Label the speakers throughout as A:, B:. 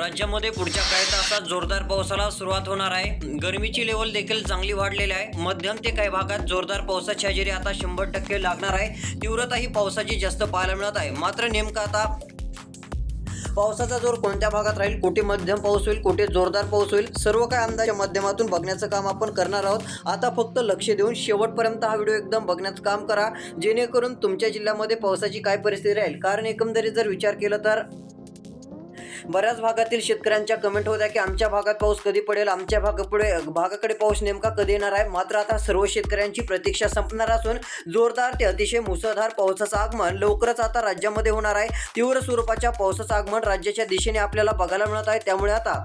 A: राज्यामध्ये पुढच्या काही तासात जोरदार पावसाला सुरुवात होणार आहे. गरमीची लेवल देखील चांगली वाढलेली आहे. मध्यम ते काही भागात जोरदार पावसाची हजेरी आता शंभर टक्के लागणार आहे. तीव्रता ही पावसाची जास्त पाहायला मिळत आहे. मात्र नेमकं आता पावसाचा जोर कोणत्या भागात राहील? कुठे मध्यम पाऊस होईल? कुठे जोरदार पाऊस होईल? सर्व काही अंदाजाच्या माध्यमातून बघण्याचं काम आपण करणार आहोत. आता फक्त लक्ष देऊन शेवटपर्यंत हा व्हिडिओ एकदम बघण्याचं काम करा. जेणेकरून तुमच्या जिल्ह्यामध्ये पावसाची काय परिस्थिती राहील? कारण एकंदरीत जर विचार केला तर बऱ्याच भागातील शेतकऱ्यांच्या कमेंट होत्या की आमच्या भागात पाऊस कधी पडेल? आमच्या भागापुढे भागाकडे पाऊस नेमका कधी येणार आहे? मात्र आता सर्व शेतकऱ्यांची प्रतीक्षा संपणार असून जोरदार ते अतिशय मुसळधार पावसाचं आगमन लवकरच आता राज्यामध्ये होणार आहे. तीव्र स्वरूपाच्या पावसाचं आगमन राज्याच्या दिशेने आपल्याला बघायला मिळत आहे. त्यामुळे आता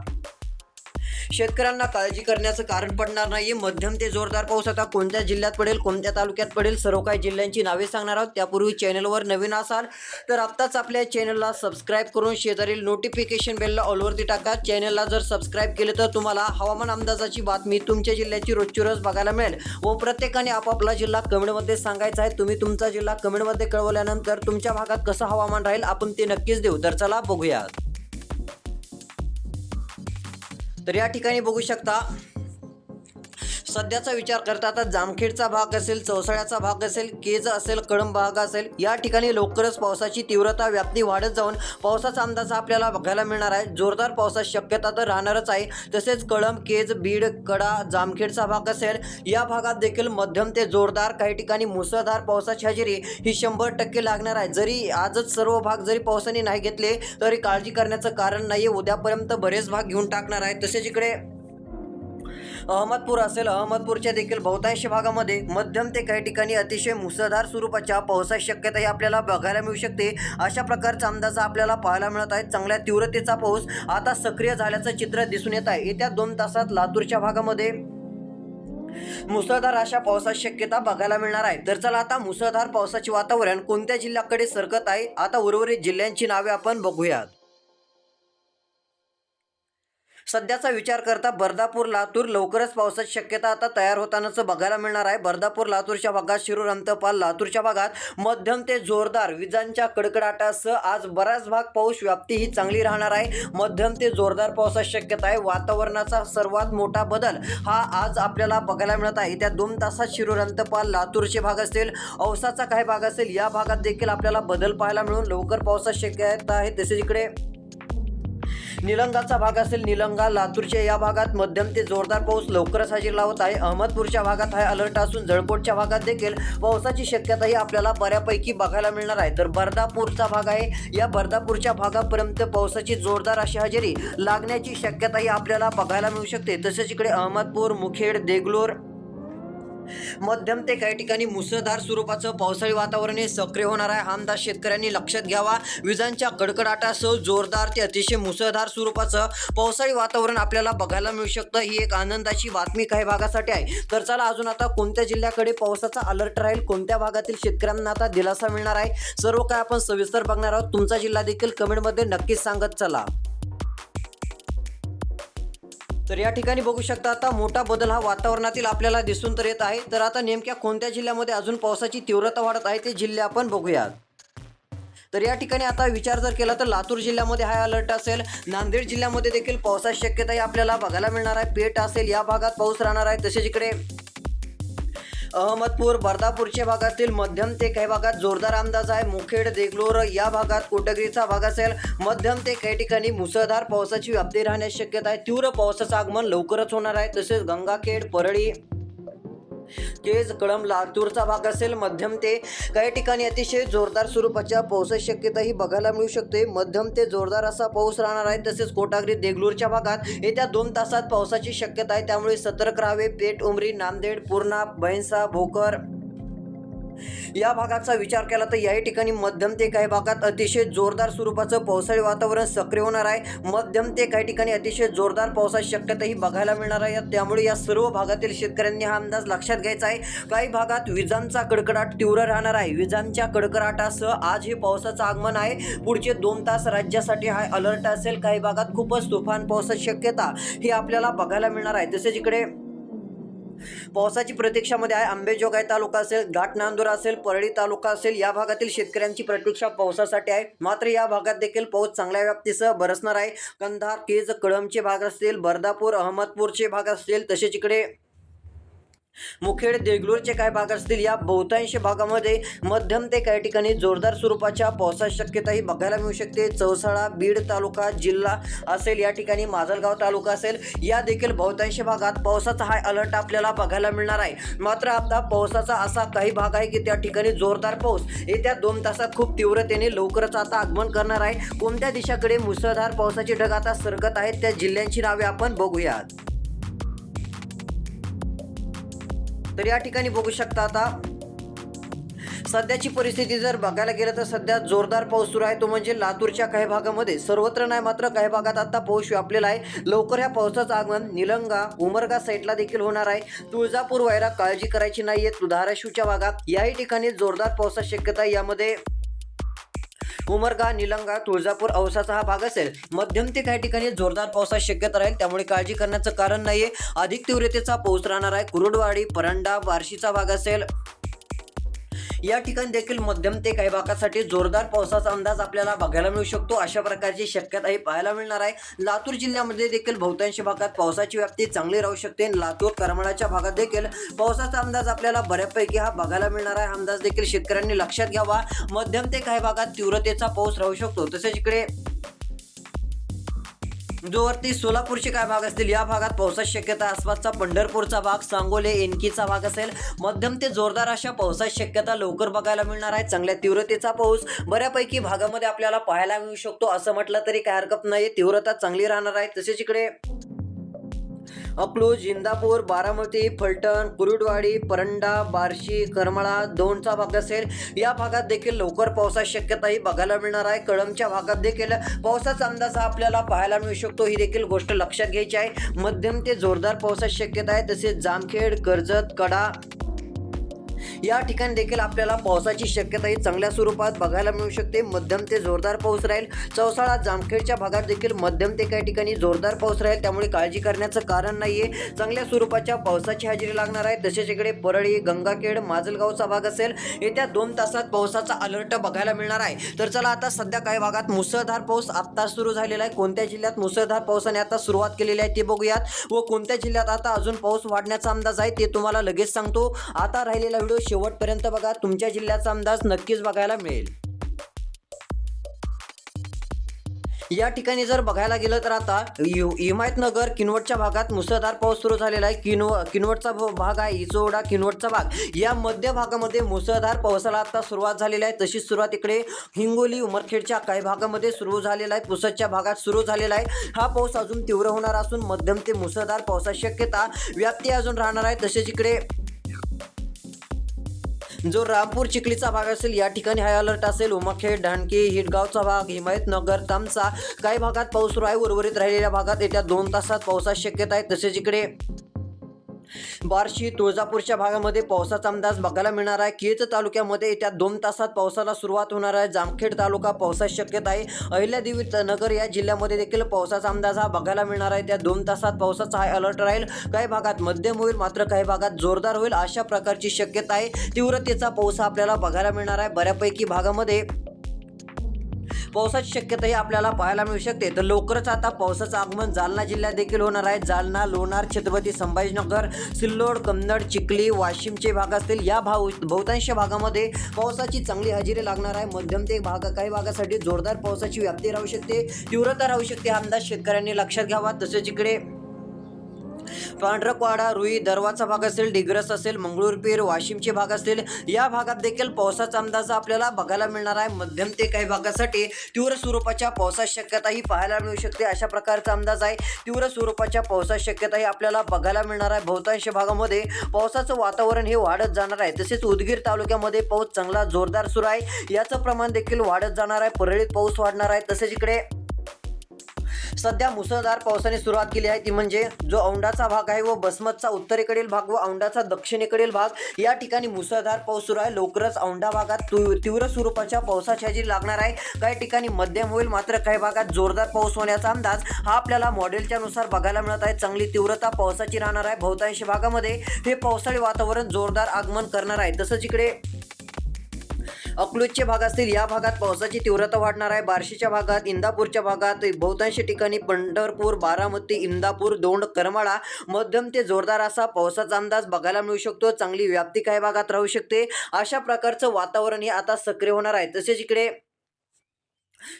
A: शेतकऱ्यांना काळजी करण्याचं कारण पडणार नाही मध्यम ते जोरदार पाऊस आता कोणत्या जिल्ह्यात पडेल कोणत्या तालुक्यात पडेल सर्व काही जिल्ह्यांची नावे सांगणार आहोत. त्यापूर्वी चॅनलवर नवीन असाल तर आत्ताच आपल्या चॅनलला सबस्क्राईब करून शेजारील नोटिफिकेशन बेलला ऑलवरती टाका. चॅनलला जर सबस्क्राईब केले तर तुम्हाला हवामान अंदाजाची बातमी तुमच्या जिल्ह्याची रोजची रोज बघायला मिळेल व प्रत्येकाने आपापला जिल्हा कमेंटमध्ये सांगायचा आहे. तुम्ही तुमचा जिल्हा कमेंटमध्ये कळवल्यानंतर तुमच्या भागात कसं हवामान राहील आपण ते नक्कीच देऊ. तर चला बघूयात. तर या ठिकाणी बघू शकता सध्याचा विचार करता आता जामखेडचा भाग असेल चौसाळ्याचा भाग असेल केज असेल कळंब भाग असेल या ठिकाणी लवकरच पावसाची तीव्रता व्याप्ती वाढत जाऊन पावसाचा अंदाज आपल्याला बघायला मिळणार आहे. जोरदार पावसाची शक्यता तर राहणारच आहे. तसेच कळंब केज बीड कडा जामखेडचा भाग असेल या भागात देखील मध्यम ते जोरदार काही ठिकाणी मुसळधार पावसाची हजेरी ही शंभर टक्के लागणार आहे. जरी आजच सर्व भाग जरी पावसाने नाही घेतले तरी काळजी करण्याचं कारण नाही उद्यापर्यंत बरेच भाग घेऊन टाकणार आहे. तसेच इकडे अहमदपूर असेल अहमदपूरच्या देखील बहुतांश भागामध्ये मध्यम ते काही ठिकाणी अतिशय मुसळधार स्वरूपाच्या पावसाची शक्यताही आपल्याला बघायला मिळू शकते. अशा प्रकारचा अंदाज आपल्याला पाहायला मिळत आहे. चांगल्या तीव्रतेचा पाऊस आता सक्रिय झाल्याचं चित्र दिसून येत आहे. येत्या दोन तासात लातूरच्या भागामध्ये मुसळधार अशा पावसाची शक्यता बघायला मिळणार आहे. तर चला आता मुसळधार पावसाचे वातावरण कोणत्या जिल्ह्याकडे सरकत आहे? आता उर्वरित जिल्ह्यांची नावे आपण बघूयात. सध्याचा विचार करता बर्दापूर लातूर लवकरच पावसाची शक्यता आता तयार होतानाच बघायला मिळणार आहे. बर्दापूर लातूरच्या भागात शिरूर अंतपाल लातूरच्या भागात मध्यम ते जोरदार विजांच्या कडकडाटासह आज बराच भाग पाऊस व्याप्ती ही चांगली राहणार आहे. मध्यम ते जोरदार पावसाची शक्यता आहे. वातावरणाचा सर्वात मोठा बदल हा आज आपल्याला बघायला मिळत आहे. त्या दोन तासात शिरूर अंतपाल लातूरचे भाग असेल औसाचा काही भाग असेल या भागात देखील आपल्याला बदल पाहायला मिळून लवकर पावसाची शक्यता आहे. तसेच इकडे निलंगाचा भाग असेल निलंगा लातूरच्या या भागात मध्यम ते जोरदार पाऊस लवकरच हजेरी लावत आहे. अहमदपूरच्या भागात हा अलर्ट असून जळकोटच्या भागात देखील पावसाची शक्यताही आपल्याला बऱ्यापैकी बघायला मिळणार आहे. तर बर्दापूरचा भाग आहे. या बर्दापूरच्या भागापर्यंत पावसाची जोरदार अशी हजेरी लागण्याची शक्यताही आपल्याला बघायला मिळू शकते. तसेच इकडे अहमदपूर मुखेड देगलूर मध्यम ते काही ठिकाणी मुसळधार स्वरूपाचं पावसाळी वातावरण हे सक्रिय होणार आहे. आमदार शेतकऱ्यांनी लक्षात घ्यावा. विजांच्या कडकडाटासह जोरदार ते अतिशय मुसळधार स्वरूपाचं पावसाळी वातावरण आपल्याला बघायला मिळू शकतं. ही एक आनंदाची बातमी काही भागासाठी आहे. तर चला अजून आता कोणत्या जिल्ह्याकडे पावसाचा अलर्ट राहील कोणत्या भागातील शेतकऱ्यांना आता दिलासा मिळणार आहे? सर्व काय आपण सविस्तर बघणार आहोत. तुमचा जिल्हा देखील कमेंटमध्ये नक्कीच सांगत चला. तर या ठिकाणी बघू शकता आता मोठा बदल हा वातावरणातील आपल्याला दिसून तर येत आहे. तर आता नेमक्या कोणत्या जिल्ह्यामध्ये अजून पावसाची तीव्रता वाढत आहे ते जिल्हे आपण बघूयात. तर या ठिकाणी आता विचार जर केला तर लातूर जिल्ह्यामध्ये हाय अलर्ट असेल. नांदेड जिल्ह्यामध्ये देखील पावसाची शक्यताही आपल्याला बघायला मिळणार आहे. पेठ असेल या भागात पाऊस राहणार आहे. तसेच इकडे अहमदपूर बर्दापूरचे भागातील मध्यम ते काही भागात जोरदार अंदाज आहे. मुखेड देगलोर या भागात कोटगिरीचा भाग असेल. मध्यम ते काही ठिकाणी मुसळधार पावसाची व्याप्ती राहण्याची शक्यता आहे. तीव्र पावसाचं आगमन लवकरच होणार आहे. तसेच गंगाखेड परळी केज कळंब लातूरचा भाग असेल मध्यम ते काही ठिकाणी अतिशय जोरदार स्वरूपाच्या पावसाची शक्यताही बघायला मिळू शकते. मध्यम ते जोरदार असा पाऊस राहणार आहे तसेच कोटागरी देगलूरच्या भागात येत्या दोन तासात पावसाची शक्यता आहे. त्यामुळे सतर्क राहावे. पेठ उमरी नांदेड पूर्णा भैंसा भोकर या भागाचा विचार केला तर याही ठिकाणी मध्यम ते काही भागात अतिशय जोरदार स्वरूपाचं पावसाळी वातावरण सक्रिय होणार आहे. मध्यम ते काही ठिकाणी अतिशय जोरदार पावसाची शक्यताही बघायला मिळणार आहे. त्यामुळे या सर्व भागातील शेतकऱ्यांनी हा अंदाज लक्षात घ्यायचा आहे. काही भागात विजांचा कडकडाट तीव्र राहणार आहे. विजांच्या कडकडाटासह आज हे पावसाचं आगमन आहे. पुढचे दोन तास राज्यासाठी हा अलर्ट असेल. काही भागात खूपच तुफान पावसाची शक्यता ही आपल्याला बघायला मिळणार आहे. तसेच इकडे पावसाची प्रतीक्षामध्ये आहे. आंबेजोगाई तालुका असेल घाट नांदूर असेल परळी तालुका असेल या भागातील शेतकऱ्यांची प्रतीक्षा पावसासाठी आहे. मात्र या भागात देखील पाऊस चांगल्या व्याप्तीसह बरसणार आहे. कंधार केज कळमचे भाग असतील बर्दापूर अहमदपूरचे भाग असतील तसेच इकडे मुखेड देगलूरचे काय भाग असतील? या बहुतांश भागामध्ये मध्यम ते काही ठिकाणी जोरदार स्वरूपाच्या पावसाची शक्यताही बघायला मिळू शकते. चौसाळा बीड तालुका जिल्हा असेल या ठिकाणी माजलगाव तालुका असेल या देखील बहुतांश भागात पावसाचा हाय अलर्ट आपल्याला बघायला मिळणार आहे. मात्र आता पावसाचा असा काही भाग आहे की त्या ठिकाणी जोरदार पाऊस येत्या दोन तासात खूप तीव्रतेने लवकरच आता आगमन करणार आहे. कोणत्या दिशाकडे मुसळधार पावसाची ढग आता सरकत आहेत त्या जिल्ह्यांची नावे आपण बघूयात. तर या ठिकाणी बघू शकता आता सध्याची परिस्थिती जर बघायला गेलं तर सध्या जोरदार पाऊस सुरू आहे. तो म्हणजे लातूरच्या काही भागामध्ये. सर्वत्र नाही मात्र काही भागात आता पाऊस व्यापलेला आहे. लवकर या पावसाचं आगमन निलंगा उमरगा साईडला देखील होणार आहे. तुळजापूर व्हायला काळजी करायची नाहीये. धाराशिवच्या भागात याही ठिकाणी जोरदार पावसाची शक्यता आहे. यामध्ये उमरगा निलंगा तुळजापूर औसाचा हा भाग असेल. मध्यम ते काही ठिकाणी जोरदार पावसाची शक्यता राहील. त्यामुळे काळजी करण्याचं कारण नाहीये. अधिक तीव्रतेचा पाऊस राहणार आहे. कुरुडवाडी परंडा बार्शीचा भाग असेल. या ठिकाणी देखील मध्यम ते काही भागासाठी जोरदार पावसाचा अंदाज आपल्याला बघायला मिळू शकतो. अशा प्रकारची शक्यताही पाहायला मिळणार आहे. लातूर जिल्ह्यामध्ये देखील बहुतांश भागात पावसाची व्याप्ती चांगली राहू शकते. लातूर करमाळाच्या भागात देखील पावसाचा अंदाज आपल्याला बऱ्यापैकी हा बघायला मिळणार आहे. अंदाज देखील शेतकऱ्यांनी लक्षात घ्यावा. मध्यम ते काही भागात तीव्रतेचा पाऊस राहू शकतो. तसेच इकडे जोवरती सोलापूरचे काय भाग असतील? या भागात पावसाची शक्यता आसपासचा पंढरपूरचा भाग सांगोले एनकीचा भाग असेल. मध्यम ते जोरदार अशा पावसाची शक्यता लवकर बघायला मिळणार आहे. चांगल्या तीव्रतेचा पाऊस बऱ्यापैकी भागामध्ये आपल्याला पाहायला मिळू शकतो. असं म्हटलं तरी काय हरकत नाही तीव्रता चांगली राहणार आहे. तसेच इकडे अकलूज इंदापूर बारामती फलटण कुरुडवाडी परंडा बार्शी करमाळा दोनचा भाग असेल. या भागात देखील लवकर पावसाची शक्यताही बघायला मिळणार आहे. कळमच्या भागात देखील पावसाचा अंदाज हा आपल्याला पाहायला मिळू शकतो. ही देखील गोष्ट लक्षात घ्यायची आहे. मध्यम ते जोरदार पावसाची शक्यता आहे. तसेच जामखेड कर्जत कडा या ठिकाणी देखील आपल्याला पावसाची शक्यताही चांगल्या स्वरूपात बघायला मिळू शकते. मध्यम ते जोरदार पाऊस राहील. चौसाळा जामखेडच्या भागात देखील मध्यम ते काही ठिकाणी जोरदार पाऊस राहील. त्यामुळे काळजी करण्याचं कारण नाही आहे चांगल्या स्वरूपाच्या पावसाची हजेरी लागणार आहे. तसेच इकडे परळी गंगाखेड माजलगावचा भाग असेल. येत्या दोन तासात पावसाचा अलर्ट बघायला मिळणार आहे. तर चला आता सध्या काही भागात मुसळधार पाऊस आत्ता सुरू झालेला आहे. कोणत्या जिल्ह्यात मुसळधार पावसाने आता सुरुवात केलेली आहे ते बघूयात व कोणत्या जिल्ह्यात आता अजून पाऊस वाढण्याचा अंदाज आहे ते तुम्हाला लगेच सांगतो. आता राहिलेला व्हिडिओ शेवटपर्यंत बघा तुमच्या जिल्ह्याचा अंदाज नक्कीच बघायला मिळेल. या ठिकाणी जर बघायला गेलं तर आता यु- हिमायतनगर किनवटच्या भागात मुसळधार पाऊस सुरू झालेला आहे. किनव किनवटचा भाग आहे इचोडा किनवटचा भाग. या मध्य भागामध्ये मुसळधार पावसाला आता सुरुवात झालेली आहे. तशीच सुरुवात इकडे हिंगोली उमरखेडच्या काही भागामध्ये सुरू झालेला आहे. पुसदच्या भागात सुरू झालेला आहे. हा पाऊस अजून तीव्र होणार असून मध्यम ते मुसळधार पावसाची शक्यता व्याप्ती अजून राहणार आहे. तसेच इकडे जो रामपूर चिखलीचा भाग असेल या ठिकाणी हाय अलर्ट असेल. उमाखेड ढाणकी हिटगावचा भाग हिमायतनगर तामसा काही भागात पाऊस सुरू आहे. उर्वरित राहिलेल्या भागात येत्या दोन तासात पावसाची शक्यता आहे. तसेच इकडे बार्शी तुळजापूरच्या भागामध्ये पावसाचा अंदाज बघायला मिळणार आहे. केज तालुक्यामध्ये येत्या दोन तासात पावसाला सुरुवात होणार आहे. जामखेड तालुका पावसाची शक्यता आहे. अहिल्यादेवी नगर या जिल्ह्यामध्ये देखील पावसाचा अंदाज हा बघायला मिळणार आहे. त्या दोन तासात पावसाचा हाय अलर्ट राहील. काही भागात मध्यम होईल मात्र काही भागात जोरदार होईल अशा प्रकारची शक्यता आहे. तीव्रतेचा पाऊस आपल्याला बघायला मिळणार आहे. बऱ्यापैकी भागामध्ये पावसाची शक्यताही आपल्याला पाहायला मिळू शकते. तर लवकरच आता पावसाचं आगमन जालना जिल्ह्यात देखील होणार आहे. जालना लोणार छत्रपती संभाजीनगर सिल्लोड कन्नड चिखली वाशिमचे भाग असतील. या भाव बहुतांश भागामध्ये पावसाची चांगली हजेरी लागणार आहे. मध्यम ते भाग काही भागासाठी जोरदार पावसाची व्याप्ती राहू शकते. तीव्रता राहू शकते हा अंदाज शेतकऱ्यांनी लक्षात घ्यावा. तसेच इकडे पांढरकवाडा रुई दरवाचा भाग असेल डिग्रस असेल मंगळूरपीर वाशिमचे भाग असतील या भागात देखील पावसाचा अंदाज आपल्याला बघायला मिळणार आहे. मध्यम ते काही भागासाठी तीव्र स्वरूपाच्या पावसाची शक्यताही पाहायला मिळू शकते. अशा प्रकारचा अंदाज आहे. तीव्र स्वरूपाच्या पावसाची शक्यताही आपल्याला बघायला मिळणार आहे. बहुतांश भागामध्ये पावसाचं वातावरण हे वाढत जाणार आहे. तसेच उदगीर तालुक्यामध्ये पाऊस चांगला जोरदार सुरू आहे. याचं प्रमाण देखील वाढत जाणार आहे. परळीत पाऊस वाढणार आहे. तसेच इकडे सध्या मुसळधार पावसाने सुरुवात केली आहे. ती म्हणजे जो औंढाचा भाग आहे व बसमतचा उत्तरेकडील भाग व औंढाचा दक्षिणेकडील भाग. या ठिकाणी मुसळधार पाऊस सुरू आहे. लवकरच औंढा भागात तीव्र स्वरूपाच्या पावसाची हजेरी लागणार आहे. काही ठिकाणी मध्यम होईल मात्र काही भागात जोरदार पाऊस होण्याचा अंदाज हा आपल्याला मॉडेलच्या नुसार बघायला मिळत आहे. चांगली तीव्रता पावसाची राहणार आहे. बहुतांश भागामध्ये हे पावसाळी वातावरण जोरदार आगमन करणार आहे. तसंच इकडे अकलूजचे भाग असतील या भागात पावसाची तीव्रता वाढणार आहे. बार्शीच्या भागात इंदापूरच्या भागात बहुतांश ठिकाणी पंढरपूर बारामती इंदापूर दोंड करमाळा मध्यम ते जोरदार असा पावसाचा अंदाज बघायला मिळू शकतो. चांगली व्याप्ती काही भागात राहू शकते. अशा प्रकारचं वातावरण हे आता सक्रिय होणार आहे. तसेच इकडे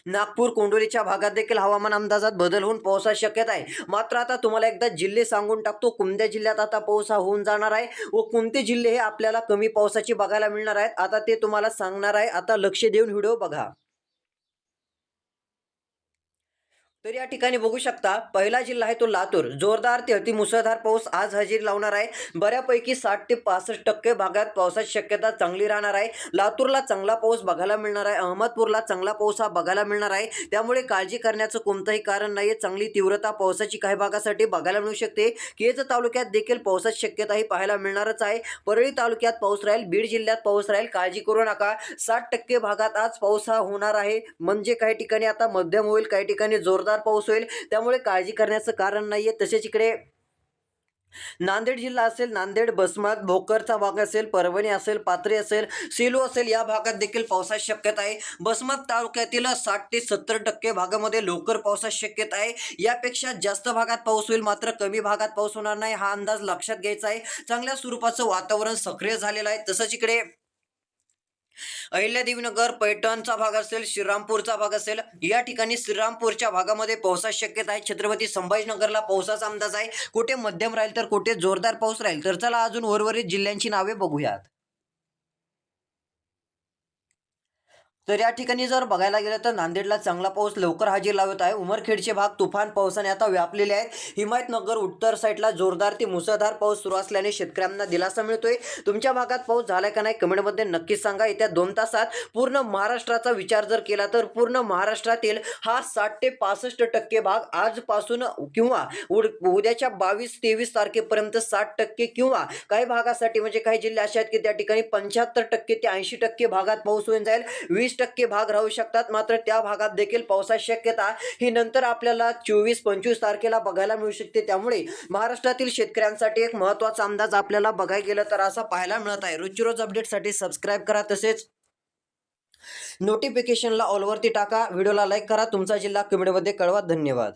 A: नागपूर कोंडोलीच्या भागात देखील हवामान अंदाजात बदल होऊन पावसाची शक्यता आहे. मात्र आता तुम्हाला एकदा जिल्हे सांगून टाकतो. कोणत्या जिल्ह्यात आता पाऊस हा होऊन जाणार आहे व कोणते जिल्हे हे आपल्याला कमी पावसाची बघायला मिळणार आहेत? आता ते तुम्हाला सांगणार आहे. आता लक्ष देऊन व्हिडिओ बघा. तर या ठिकाणी बघू शकता पहिला जिल्हा आहे तो लातूर. जोरदार ते अति मुसळधार पाऊस आज हजेरी लावणार आहे. बऱ्यापैकी साठ ते पासष्ट टक्के भागात पावसाची शक्यता चांगली राहणार आहे. लातूरला चांगला पाऊस बघायला मिळणार आहे. अहमदपूरला चांगला पाऊस हा बघायला मिळणार आहे. त्यामुळे काळजी करण्याचं कोणतंही कारण नाही चांगली तीव्रता पावसाची काही भागासाठी बघायला मिळू शकते. केज तालुक्यात देखील पावसाची शक्यता ही पाहायला मिळणारच आहे. परळी तालुक्यात पाऊस राहील. बीड जिल्ह्यात पाऊस राहील. काळजी करू नका. साठ टक्के भागात आज पाऊस हा होणार आहे. म्हणजे काही ठिकाणी आता मध्यम होईल. काही ठिकाणी जोरदार पाऊस होईल. त्यामुळे काळजी करण्याचं कारण नाहीये. तसेच इकडे नांदेड जिल्हा असेल नांदेड बसमात भोकरचा भाग असेल परभणी असेल पात्री असेल सेलू असेल या भागात देखील पावसाची शक्यता आहे. बसमात तालुक्यातील साठ ते सत्तर टक्के भागामध्ये लवकर पावसाची शक्यता आहे. यापेक्षा जास्त भागात पाऊस होईल मात्र कमी भागात पाऊस होणार नाही हा अंदाज लक्षात घ्यायचा आहे. चांगल्या स्वरूपाचं वातावरण सक्रिय झालेलं आहे. तसंच इकडे अहिल्यादेवीनगर पैठणचा भाग असेल श्रीरामपूरचा भाग असेल या ठिकाणी श्रीरामपूरच्या भागामध्ये पावसाची शक्यता आहे. छत्रपती संभाजीनगरला पावसाचा अंदाज आहे. कुठे मध्यम राहील तर कुठे जोरदार पाऊस राहील? तर चला अजून उर्वरित जिल्ह्यांची नावे बघूयात. तर या ठिकाणी जर बघायला गेलं तर नांदेडला चांगला पाऊस लवकर हजेरी लावत आहे. उमरखेडचे भाग तुफान पावसाने आता व्यापलेले आहेत. हिमायतनगर उत्तर साईडला जोरदार ते मुसळधार पाऊस सुरू असल्याने शेतकऱ्यांना दिलासा मिळतोय. तुमच्या भागात पाऊस झालाय का नाही कमेंटमध्ये नक्कीच सांगा. येत्या दोन तासात पूर्ण महाराष्ट्राचा विचार जर केला तर पूर्ण महाराष्ट्रातील हा साठ ते पासष्ट टक्के भाग आजपासून किंवा उड- उद्याच्या बावीस तेवीस तारखेपर्यंत साठ टक्के किंवा काही भागासाठी म्हणजे काही जिल्हे असे आहेत की त्या ठिकाणी पंच्याहत्तर टक्के ते ऐंशी टक्के भागात पाऊस होऊन जाईल. वीस टक्के भाग राहू शकतात. मात्र त्या भागात देखील पावसाची शक्यता ही नंतर आपल्याला चोवीस पंचवीस तारखेला बघायला मिळू शकते. त्यामुळे महाराष्ट्रातील शेतकऱ्यांसाठी एक महत्त्वाचा अंदाज आपल्याला बघायला गेलं तर असा पाहायला मिळत आहे. रोजची रोज अपडेटसाठी सबस्क्राईब करा. तसेच नोटिफिकेशनला ऑलवरती टाका. व्हिडिओला लाईक करा. तुमचा जिल्हा कमेंटमध्ये कळवा. धन्यवाद.